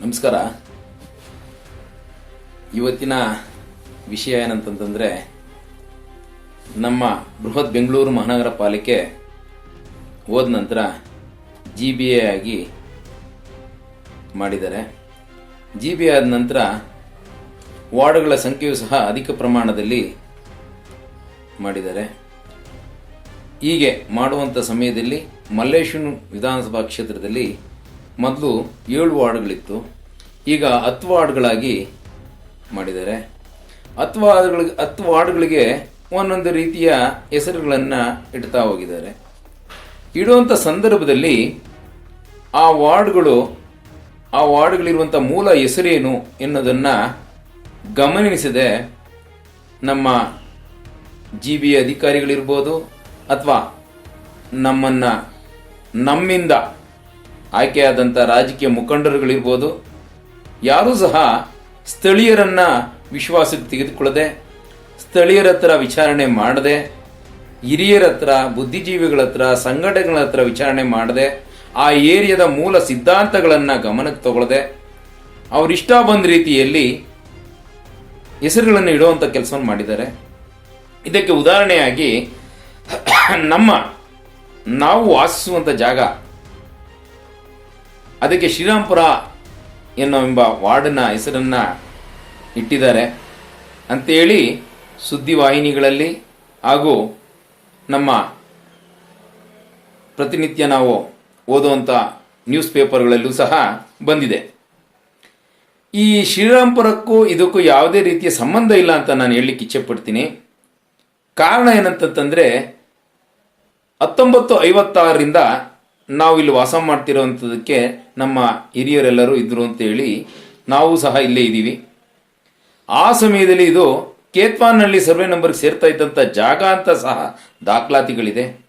ನಮಸ್ಕಾರ. ಇವತ್ತಿನ ವಿಷಯ ಏನಂತಂತಂದರೆ ನಮ್ಮ ಬೃಹತ್ ಬೆಂಗಳೂರು ಮಹಾನಗರ ಪಾಲಿಕೆ ಹೋದ ನಂತರ ಜಿ ಬಿ ಎ ಆಗಿ ಮಾಡಿದ್ದಾರೆ. ಜಿ ಬಿ ಆದ ನಂತರ ವಾರ್ಡ್ಗಳ ಸಂಖ್ಯೆಯು ಸಹ ಅಧಿಕ ಪ್ರಮಾಣದಲ್ಲಿ ಮಾಡಿದ್ದಾರೆ. ಹೀಗೆ ಮಾಡುವಂಥ ಸಮಯದಲ್ಲಿ ಮಲ್ಲೇಶ್ವರ ವಿಧಾನಸಭಾ ಕ್ಷೇತ್ರದಲ್ಲಿ ಮೊದಲು ಏಳು ವಾರ್ಡ್ಗಳಿತ್ತು. ಈಗ ಹತ್ತು ವಾರ್ಡ್ಗಳಾಗಿ ಮಾಡಿದ್ದಾರೆ. ಹತ್ತು ವಾರ್ಡ್ಗಳಿಗೆ ಹತ್ತು ವಾರ್ಡ್ಗಳಿಗೆ ಒಂದೊಂದು ರೀತಿಯ ಹೆಸರುಗಳನ್ನು ಇಡ್ತಾ ಹೋಗಿದ್ದಾರೆ. ಇಡುವಂಥ ಸಂದರ್ಭದಲ್ಲಿ ಆ ವಾರ್ಡ್ಗಳು, ಆ ವಾರ್ಡ್ಗಳಿರುವಂಥ ಮೂಲ ಹೆಸರೇನು ಎನ್ನುವುದನ್ನು ಗಮನಿಸದೆ ನಮ್ಮ ಜಿ ಬಿ ಅಧಿಕಾರಿಗಳಿರ್ಬೋದು ಅಥವಾ ನಮ್ಮನ್ನು, ನಮ್ಮಿಂದ ಆಯ್ಕೆಯಾದಂಥ ರಾಜಕೀಯ ಮುಖಂಡರುಗಳಿರ್ಬೋದು, ಯಾರೂ ಸಹ ಸ್ಥಳೀಯರನ್ನ ವಿಶ್ವಾಸಕ್ಕೆ ತೆಗೆದುಕೊಳ್ಳದೆ, ಸ್ಥಳೀಯರ ಹತ್ರ ವಿಚಾರಣೆ ಮಾಡದೆ, ಹಿರಿಯರ ಹತ್ರ, ಬುದ್ಧಿಜೀವಿಗಳ ಹತ್ರ, ಸಂಘಟನೆಗಳ ಹತ್ರ ವಿಚಾರಣೆ ಮಾಡದೆ, ಆ ಏರಿಯಾದ ಮೂಲ ಸಿದ್ಧಾಂತಗಳನ್ನು ಗಮನಕ್ಕೆ ತಗೊಳ್ಳದೆ ಅವರಿಷ್ಟ ಬಂದ ರೀತಿಯಲ್ಲಿ ಹೆಸರುಗಳನ್ನು ಇಡುವಂಥ ಕೆಲಸವನ್ನು ಮಾಡಿದ್ದಾರೆ. ಇದಕ್ಕೆ ಉದಾಹರಣೆಯಾಗಿ, ನಮ್ಮ ನಾವು ವಾಸಿಸುವಂಥ ಜಾಗ ಅದಕ್ಕೆ ಶ್ರೀರಾಮ್ಪುರ ಎನ್ನೋ ಎಂಬ ವಾರ್ಡನ್ನ ಹೆಸರನ್ನು ಇಟ್ಟಿದ್ದಾರೆ. ಅಂತೇಳಿ ಸುದ್ದಿವಾಹಿನಿಗಳಲ್ಲಿ ಹಾಗೂ ನಮ್ಮ ಪ್ರತಿನಿತ್ಯ ನಾವು ಓದುವಂಥ ನ್ಯೂಸ್ ಪೇಪರ್ಗಳಲ್ಲೂ ಸಹ ಬಂದಿದೆ. ಈ ಶ್ರೀರಾಮ್ಪುರಕ್ಕೂ ಇದಕ್ಕೂ ಯಾವುದೇ ರೀತಿಯ ಸಂಬಂಧ ಇಲ್ಲ ಅಂತ ನಾನು ಹೇಳಲಿಕ್ಕೆ ಇಚ್ಛೆಪಡ್ತೀನಿ. ಕಾರಣ ಏನಂತಂತಂದರೆ ಹತ್ತೊಂಬತ್ತು ಐವತ್ತಾರರಿಂದ ನಾವು ಇಲ್ಲಿ ವಾಸ ಮಾಡ್ತಿರೋವಂಥದ್ದಕ್ಕೆ ನಮ್ಮ ಹಿರಿಯರೆಲ್ಲರೂ ಇದ್ರು ಅಂತೇಳಿ ನಾವು ಸಹ ಇಲ್ಲೇ ಇದ್ದೀವಿ. ಆ ಸಮಯದಲ್ಲಿ ಇದು ಕೇತ್ವಾನಹಳ್ಳಿ ಸರ್ವೆ ನಂಬರ್ಗೆ ಸೇರ್ತಾ ಇದ್ದಂಥ ಜಾಗ ಅಂತ ಸಹ ದಾಖಲಾತಿಗಳಿದೆ.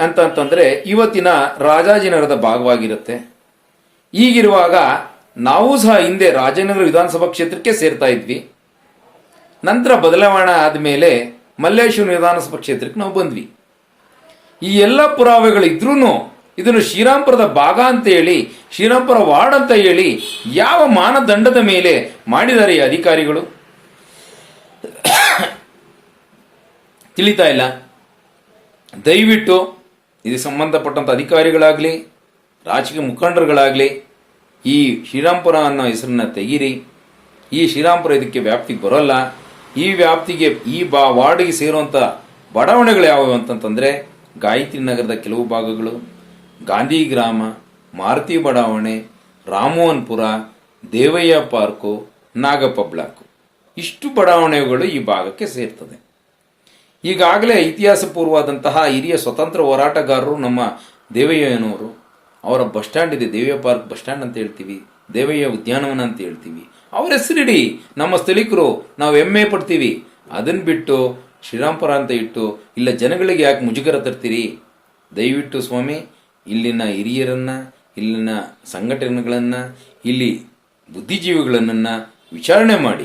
ಅಂತ ಅಂತಂದ್ರೆ ಇವತ್ತಿನ ರಾಜಾಜಿನಗರದ ಭಾಗವಾಗಿರುತ್ತೆ. ಈಗಿರುವಾಗ ನಾವು ಸಹ ಹಿಂದೆ ರಾಜನಗರ ವಿಧಾನಸಭಾ ಕ್ಷೇತ್ರಕ್ಕೆ ಸೇರ್ತಾ ಇದ್ವಿ. ನಂತರ ಬದಲಾವಣೆ ಆದಮೇಲೆ ಮಲ್ಲೇಶ್ವರ ವಿಧಾನಸಭಾ ಕ್ಷೇತ್ರಕ್ಕೆ ನಾವು ಬಂದ್ವಿ. ಈ ಎಲ್ಲ ಪುರಾವೆಗಳಿದ್ರೂ ಇದನ್ನು ಶ್ರೀರಾಮ್ಪುರದ ಭಾಗ ಅಂತ ಹೇಳಿ ಶ್ರೀರಾಮ್ಪುರ ವಾರ್ಡ್ ಅಂತ ಹೇಳಿ ಯಾವ ಮಾನದಂಡದ ಮೇಲೆ ಮಾಡಿದ್ದಾರೆ ಈ ಅಧಿಕಾರಿಗಳು? ತಿಳಿತಾ ಇಲ್ಲ. ದಯವಿಟ್ಟು ಇದು ಸಂಬಂಧಪಟ್ಟಂಥ ಅಧಿಕಾರಿಗಳಾಗಲಿ, ರಾಜಕೀಯ ಮುಖಂಡರುಗಳಾಗಲಿ, ಈ ಶ್ರೀರಾಮ್ಪುರ ಅನ್ನೋ ಹೆಸರನ್ನ ತೆಗೀರಿ. ಈ ಶ್ರೀರಾಮ್ಪುರ ಇದಕ್ಕೆ ವ್ಯಾಪ್ತಿಗೆ ಬರೋಲ್ಲ. ಈ ವ್ಯಾಪ್ತಿಗೆ ಈ ಬಾ ವಾರ್ಡಿಗೆ ಸೇರುವಂಥ ಬಡಾವಣೆಗಳು ಯಾವುವು ಅಂತಂತಂದರೆ ಗಾಯತ್ರಿ ನಗರದ ಕೆಲವು ಭಾಗಗಳು ಗಾಂಧಿ ಗ್ರಾಮ ಮಾರುತಿ ಬಡಾವಣೆ, ರಾಮೋಹನ್ಪುರ, ದೇವಯ್ಯ ಪಾರ್ಕು, ನಾಗಪ್ಪ ಬ್ಲಾಕು. ಇಷ್ಟು ಬಡಾವಣೆಗಳು ಈ ಭಾಗಕ್ಕೆ ಸೇರ್ತದೆ. ಈಗಾಗಲೇ ಇತಿಹಾಸ ಪೂರ್ವವಾದಂತಹ ಹಿರಿಯ ಸ್ವತಂತ್ರ ಹೋರಾಟಗಾರರು ನಮ್ಮ ದೇವಯ್ಯನವರು. ಅವರ ಬಸ್ ಸ್ಟ್ಯಾಂಡ್ ಇದೆ, ದೇವಯ್ಯ ಪಾರ್ಕ್ ಬಸ್ ಸ್ಟ್ಯಾಂಡ್ ಅಂತ ಹೇಳ್ತೀವಿ, ದೇವಯ್ಯ ಉದ್ಯಾನವನ ಅಂತ ಹೇಳ್ತೀವಿ. ಅವರ ಹೆಸರಿಡಿ, ನಮ್ಮ ಸ್ಥಳೀಕರು, ನಾವು ಹೆಮ್ಮೆ ಪಡ್ತೀವಿ. ಅದನ್ನ ಬಿಟ್ಟು ಶ್ರೀರಾಮ್ಪುರ ಅಂತ ಇಟ್ಟು, ಇಲ್ಲ ಜನಗಳಿಗೆ ಯಾಕೆ ಮುಜುಗರ ತರ್ತೀರಿ? ದಯವಿಟ್ಟು ಸ್ವಾಮಿ, ಇಲ್ಲಿನ ಹಿರಿಯರನ್ನ, ಇಲ್ಲಿನ ಸಂಘಟನೆಗಳನ್ನು, ಇಲ್ಲಿ ಬುದ್ಧಿಜೀವಿಗಳನ್ನು ವಿಚಾರಣೆ ಮಾಡಿ.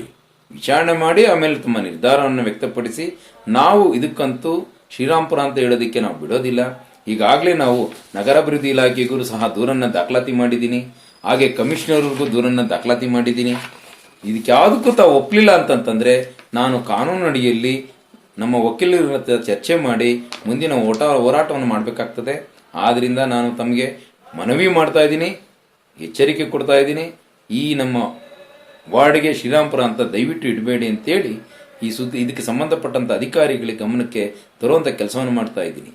ವಿಚಾರಣೆ ಮಾಡಿ, ಆಮೇಲೆ ತಮ್ಮ ನಿರ್ಧಾರವನ್ನು ವ್ಯಕ್ತಪಡಿಸಿ, ನಾವು ಇದಕ್ಕಂತೂ ಶ್ರೀರಾಮ್ಪುರ ಅಂತ ಹೇಳೋದಕ್ಕೆ ನಾವು ಬಿಡೋದಿಲ್ಲ. ಈಗಾಗಲೇ ನಾವು ನಗರಾಭಿವೃದ್ಧಿ ಇಲಾಖೆಗೂ ಸಹ ದೂರನ್ನ ದಾಖಲಾತಿ ಮಾಡಿದ್ದೀನಿ. ಹಾಗೆ ಕಮಿಷನರ್ಗೂ ದೂರನ್ನ ದಾಖಲಾತಿ ಮಾಡಿದ್ದೀನಿ. ಇದಕ್ಕೆ ಯಾವುದಕ್ಕೂ ತಾವು ಒಪ್ಪಲಿಲ್ಲ ಅಂತಂತಂದರೆ, ನಾನು ಕಾನೂನು ಅಡಿಯಲ್ಲಿ ನಮ್ಮ ವಕೀಲರ ಜೊತೆ ಚರ್ಚೆ ಮಾಡಿ ಮುಂದಿನ ಓಟ ಹೋರಾಟವನ್ನು ಮಾಡಬೇಕಾಗ್ತದೆ. ಆದ್ದರಿಂದ ನಾನು ತಮಗೆ ಮನವಿ ಮಾಡ್ತಾ ಇದ್ದೀನಿ, ಎಚ್ಚರಿಕೆ ಕೊಡ್ತಾ ಇದ್ದೀನಿ. ಈ ನಮ್ಮ ವಾರ್ಡ್ಗೆ ಶ್ರೀರಾಮ್ಪುರ ಅಂತ ದಯವಿಟ್ಟು ಇಡಬೇಡಿ ಅಂತೇಳಿ ಈ ಸುದ್ದಿ ಇದಕ್ಕೆ ಸಂಬಂಧಪಟ್ಟಂಥ ಅಧಿಕಾರಿಗಳಿಗೆ ಗಮನಕ್ಕೆ ತರುವಂಥ ಕೆಲಸವನ್ನು ಮಾಡ್ತಾ ಇದ್ದೀನಿ.